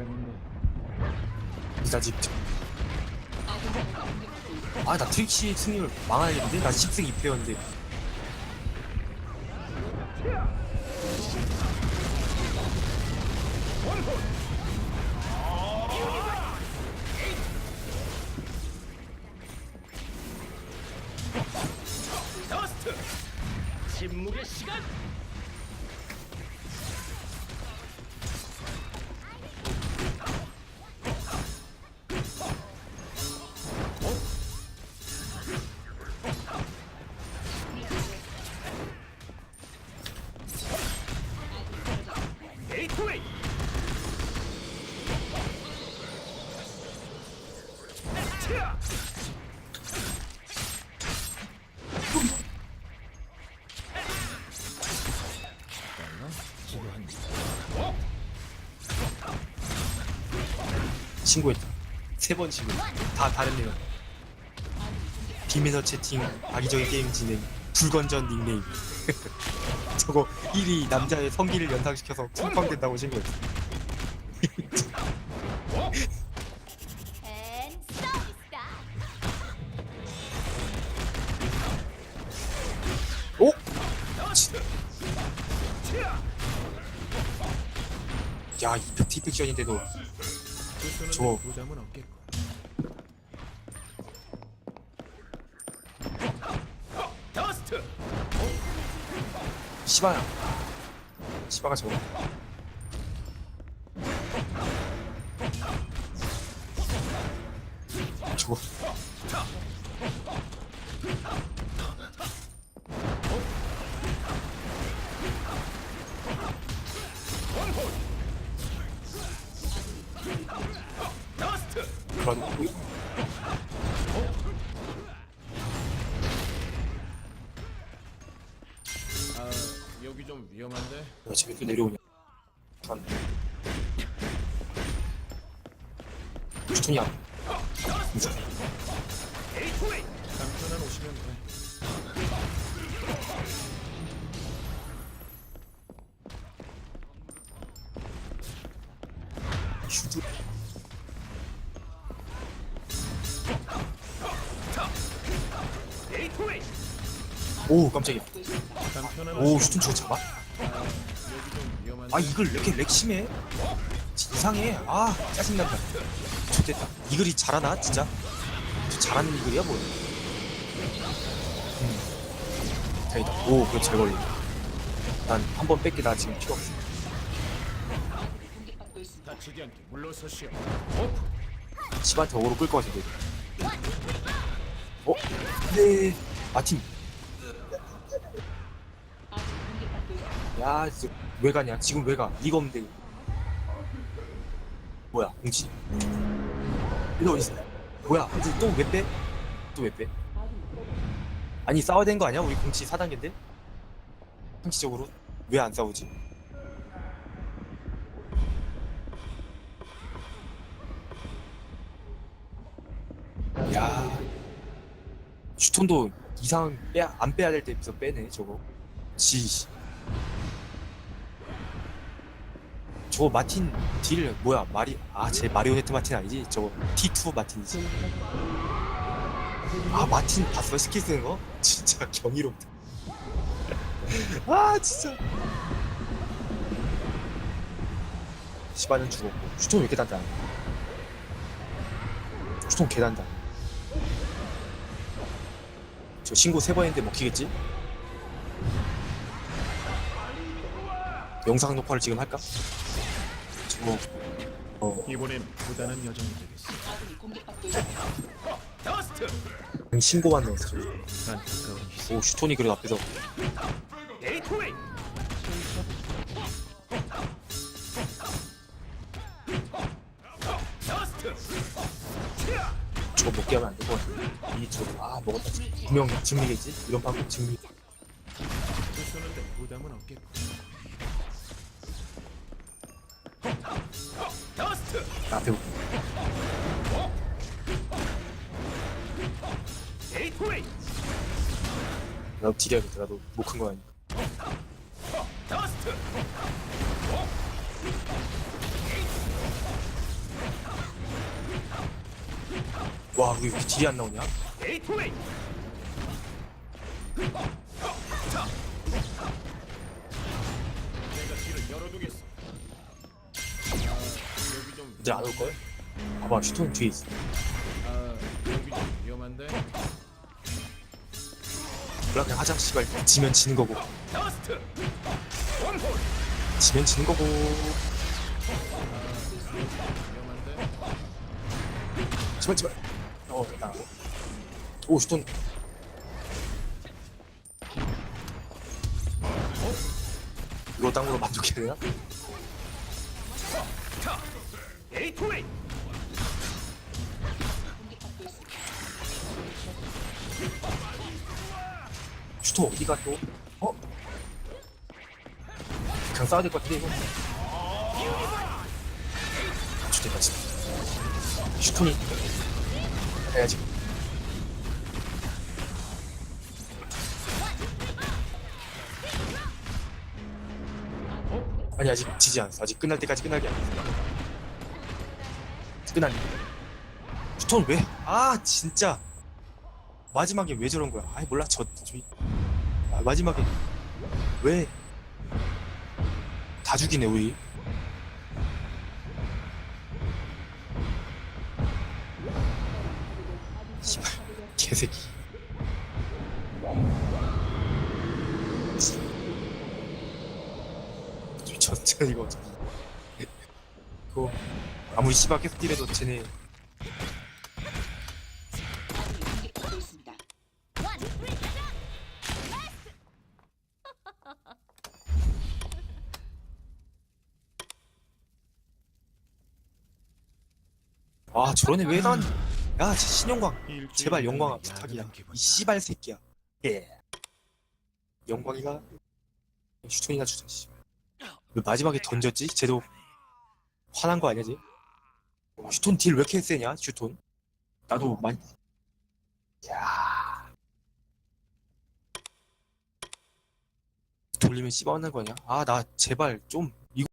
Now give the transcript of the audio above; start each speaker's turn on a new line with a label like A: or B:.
A: 했는데.
B: 나 지금 아나 트위치 승률 망하겠는데? 나 10승 2패였는데.
C: 더스트! 침묵의 시간
B: 신고했다. 세 번 신고 다 다른 내용 비밀서 채팅 악의적인 게임 진행 불건전 닉네임. 저거 1위 남자의 성기를 연상시켜서 쿵팡된다고 신고했어 야 이펙트 이펙션인데도 저
A: 부담은 없겠고
B: 시바야 시바가 저거 그런
A: 아 여기 좀 위험한데?
B: 왜 저기 또 내려오냐? 전
C: 게이트웨이
A: 남편은 오시면 돼.
C: 게이트
B: 오 깜짝이야. 오 슈톤 저거 잡아. 아 이걸 왜 이렇게 렉 심해? 이상해. 아 짜증난다. 좋됐다. 이글이 잘하나 진짜? 저 잘하는 이글이야 뭐야 음. 다행이다. 오 그거 잘 걸려 난한 번 뺏기 나 지금 필요 없어. 집한테 어그로 끌 것 같은데. 어? 네. 마틴 야 진짜 왜 가냐 지금 왜가 니가 없는데 뭐야 공치 이거 어딨어 뭐야 또왜 빼? 또 왜 빼? 아니 싸워야 되는 거 아니야? 우리 공치 4단계인데? 상식적으로 왜 안 싸우지? 야 슈톤도 이상 빼야 안 빼야 될 때부터 빼네 저거 지 저거 마틴 딜 뭐야? 마리 아 제 마리오네트 마틴 아니지? 저거 T2 마틴이지. 아 마틴 봤어 스킬 쓰는 거? 진짜 경이롭다. 아 진짜. 시바는 죽었고 슈톤 왜 이렇게 단단해? 슈톤 개단다 저 신고 세 번 했는데 먹히겠지? 영상 녹화를 지금 할까? 저거 어.
A: 이번엔 부단한 여정이 되겠어. 안타까운 희생.
B: 오 슈톤이 그래도 앞에서. 저거 먹게 하면 안 될 것 같아 이 저거 아 먹었다. 분명 증리겠지? 이런 방법 증리
A: 쏘는데 부담은 없겠고
B: 아 배고 나도 딜해야겠다. 나도 못 큰 거
C: 아니까
B: 와, 왜 이렇게 딜이 안 나오냐? 이제 안 올걸? 봐봐 슈톤 뒤에 있어. 몰라 그냥 하자 씨발 지면 지는 거고 지면 지는 거고. 제발 제발 어 됐다 오 슈톤 어? 이거 땅으로 만족해야 되나?
C: 게이트웨이
B: 슈톤 어디가 또? 어? 그냥 싸워야 될 것 같은데 이거? 진짜 슈톤이. 해야지. 아니 아직 지지 않았어. 아직 끝날 때까지 끝나게 안 했어 끝났네 슈톤 왜? 아 진짜. 마지막에 왜 저런 거야? 아이 몰라. 저, 저 아, 마지막에 왜 다 죽이네 우리. 씨발 개새끼. 미쳤죠 이거 어차피 그거 아무리 씨발 계속 뛰래도 쟤네
D: 있습니다.
B: 아 저런 애왜 난? 야 진짜 신영광 제발 영광아 부탁이야. 이 씨발 새끼야 예 영광이가 슈톤이나 주자 씨발 왜 마지막에 던졌지? 쟤도 화난 거 아니야 쟤? 어, 슈톤 딜 왜 이렇게 세냐 슈톤? 나도 많이 야. 돌리면 씹어하는 거냐? 아 나 제발 좀